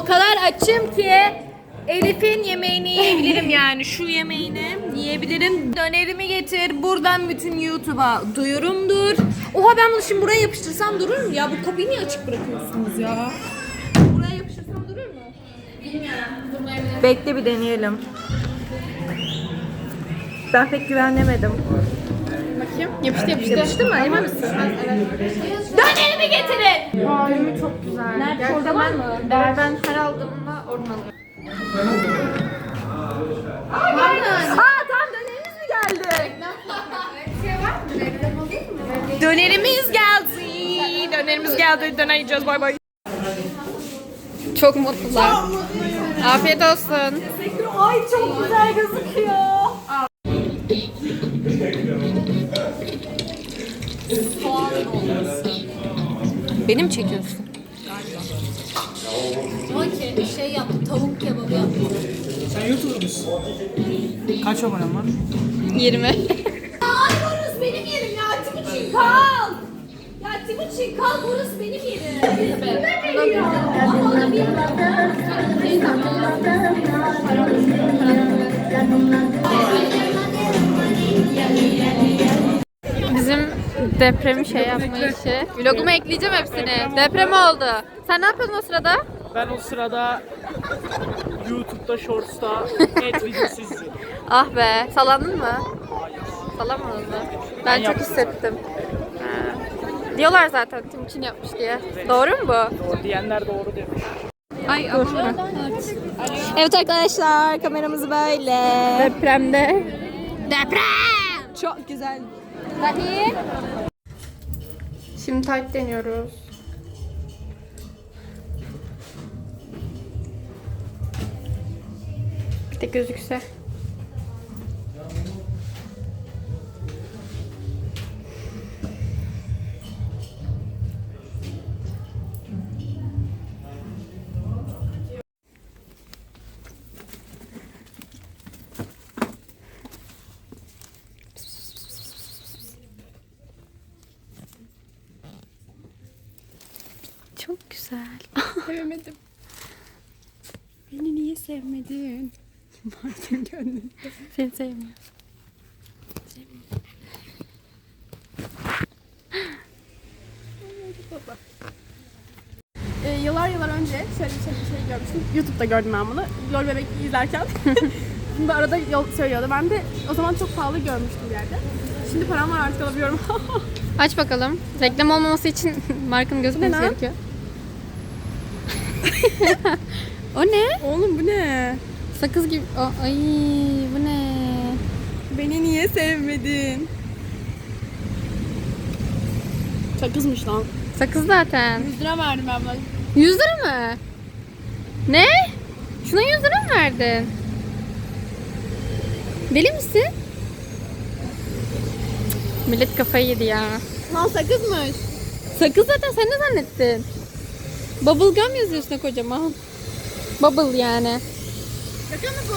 O kadar açım ki Elif'in yemeğini yiyebilirim yani. Şu yemeğini yiyebilirim. Dönerimi getir. Buradan bütün YouTube'a duyurumdur. Oha ben bunu şimdi buraya yapıştırsam durur mu? Ya bu kapıyı niye açık bırakıyorsunuz ya? Buraya yapıştırsam durur mu? Bilmiyorum. Bekle bir deneyelim. Ben pek güvenemedim. Bakayım. Yapıştı yapıştı. Yapıştı mı? Emin misin? Dönerimi getirin. Halimi çok güzel. Nerede? Orada var mı? Ben, ben her aldığımda oradan alıyorum. Aa tamam dönerimiz mi geldi? Dönerimiz geldi. Dönerimiz geldi. Döner yiyeceğiz. Bay bay. Çok mutlular. Afiyet olsun. Ay çok güzel gözüküyor. Beni mi çekiyorsun? Okey, şey yaptı, tavuk kebabı yaptı. Sen YouTuber mısın? Kaç abonen var? 20. Ay burası benim yerim ya, Timuçin kal! Ya Timuçin kal, burası benim yerim. Ne geliyor? Ama ona bir depremi şey yapma işi. Vlogumu ekleyeceğim hepsini. Deprem oldu. Sen ne yapıyorsun o sırada? Ben o sırada YouTube'da, Shorts'ta et videosu izliyorum. Ah be. Sallandın mı? Sallanmadın mı? Ben, çok yaptım. hissettim. Ha. Diyorlar zaten Timuçin yapmış diye. Doğru mu bu? Doğru diyenler doğru demiş. Ay. Evet arkadaşlar kameramız böyle. Depremde. Deprem. Çok güzel. Hadi. Şimdi tight deniyoruz. Bir de gözükse. Çok güzel. Sevemedim. Beni niye sevmedin? Vardım gönlümde. Seni sevmiyorum. Ee, yıllar yıllar önce şöyle bir şey, bir şey görmüştüm. YouTube'da gördüm ben bunu. Lol Bebek izlerken. da arada yol söylüyordu. Ben de o zaman çok pahalı görmüştüm bir yerde. Şimdi param var artık alabiliyorum. Aç bakalım. Reklam olmaması için markanın gözükmesi gerekiyor. o ne? Oğlum bu ne? Sakız gibi. Aa, ay bu ne? Beni niye sevmedin? Sakızmış lan. Sakız zaten. 100 lira verdim ben buna. 100 lira mı? Ne? Şuna 100 lira mı verdin? Deli misin? Millet kafayı yedi ya. Lan sakızmış. Sakız zaten sen ne zannettin? Bubblegum yazıyor üstüne kocaman. Bubble yani. Şaka mı bu?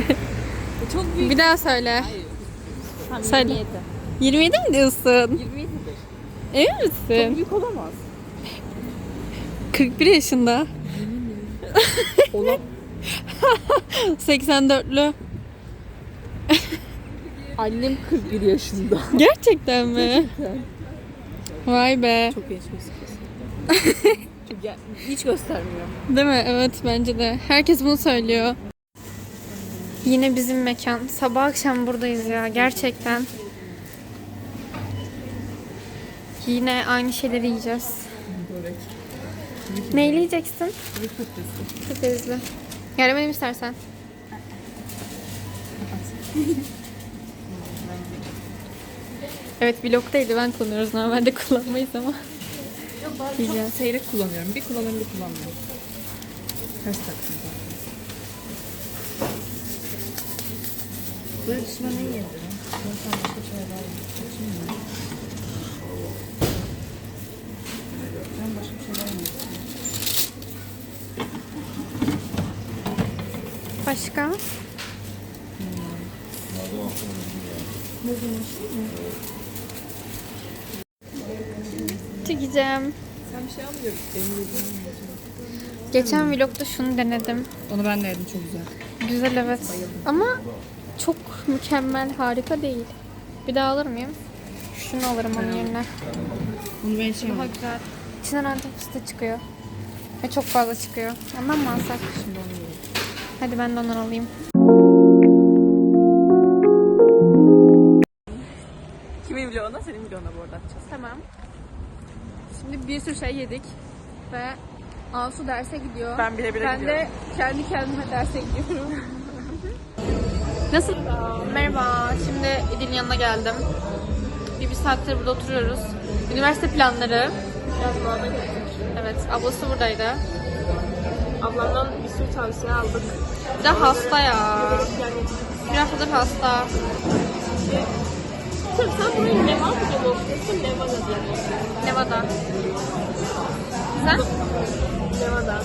Bir daha söyle. Söyle. 27 mi diyorsun? 27'dir. Emin misin? Çok büyük olamaz. 41 yaşında. Olam. 84'lü. Annem 41 yaşında. Gerçekten mi? Vay be. Çok genç hiç göstermiyor. Değil mi? Evet bence de. Herkes bunu söylüyor. Yine bizim mekan. Sabah akşam buradayız ya gerçekten. Yine aynı şeyleri yiyeceğiz. Neyle yiyeceksin? Patatesli. Yardım edeyim istersen. evet vlogdaydı ben kullanıyoruz normalde kullanmayız ama. Yiyeceğiz. Seyrek kullanıyorum. Bir kullanıyorum bir kullanmıyorum. Ters taktım zaten. Böyle dışına ne yedirin? Ben sen başka şeyler yedim. Ben Başka? Çekeceğim. Sen bir şey almıyorsun. Benim yediğim Geçen vlogda şunu denedim. Onu ben de yedim çok güzel. Güzel evet. Ama çok mükemmel, harika değil. Bir daha alır mıyım? Şunu alırım onun yerine. Bunu ben şey Daha güzel. İçinden antep fıstığı çıkıyor. Ve çok fazla çıkıyor. Ondan mı alsak? Şimdi onu. Hadi ben de ondan alayım. Kimin vloguna? Senin vloguna bu arada atacağız. Tamam. Şimdi bir sürü şey yedik. Ve Asu derse gidiyor. Ben bile bile Ben gidiyorum. de kendi kendime derse gidiyorum. Nasıl? Merhaba. Şimdi İdil'in yanına geldim. Bir, bir saattir burada oturuyoruz. Üniversite planları. Biraz. Evet, ablası buradaydı. Ablamdan bir sürü tavsiye aldık. Bir de hasta ya. Yani Bir haftadır hasta. Tabii sen burayı Nevada diye mi okuyorsun, Nevada diye mi okuyorsun? Nevada. Sen? Nevada.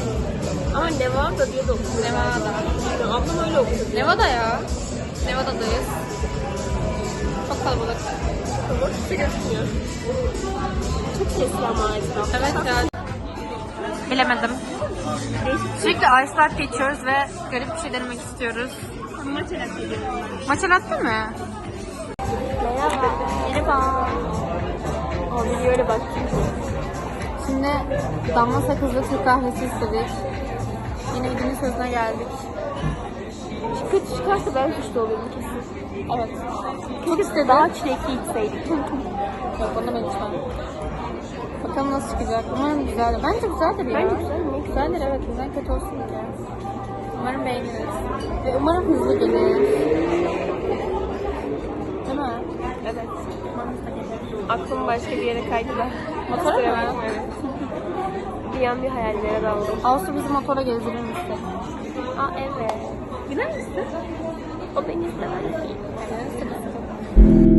Ama Nevada diye de okuyor. Nevada. Bilmiyorum, Ablam öyle okudu. Nevada ya. Nevada'dayız. Çok kalabalık. Şey gözükmüyor. Çok sesli ama. Evet ya. Bilemedim. Sürekli ice latte içiyoruz ve garip bir şey denemek istiyoruz. Geliyorum ben. Matcha latte mi? Merhaba. Merhaba. Video öyle bak. Şimdi damla sakızlı Türk kahvesi istedik. Yine İdil'in sözüne geldik. Kötü çıkarsa ben suçlu olurum kesin. Evet. Çok istedim. Daha çilekli içseydik. Yok onu ben içmem. Bakalım nasıl çıkacak. Umarım güzel. Bence güzeldir ya. Bence güzel mi? Güzeldir evet. Neden kötü olsun ki? Umarım beğeniriz. Ve umarım hızlı gelir. Değil mi? Evet. Aklım başka bir yere kaydı da. Motora mı? Evet. Bir an bir hayallere daldım. Ağustos bizi motora gezdirir misin? Aa evet. Gider misin? O beni istemez. Evet.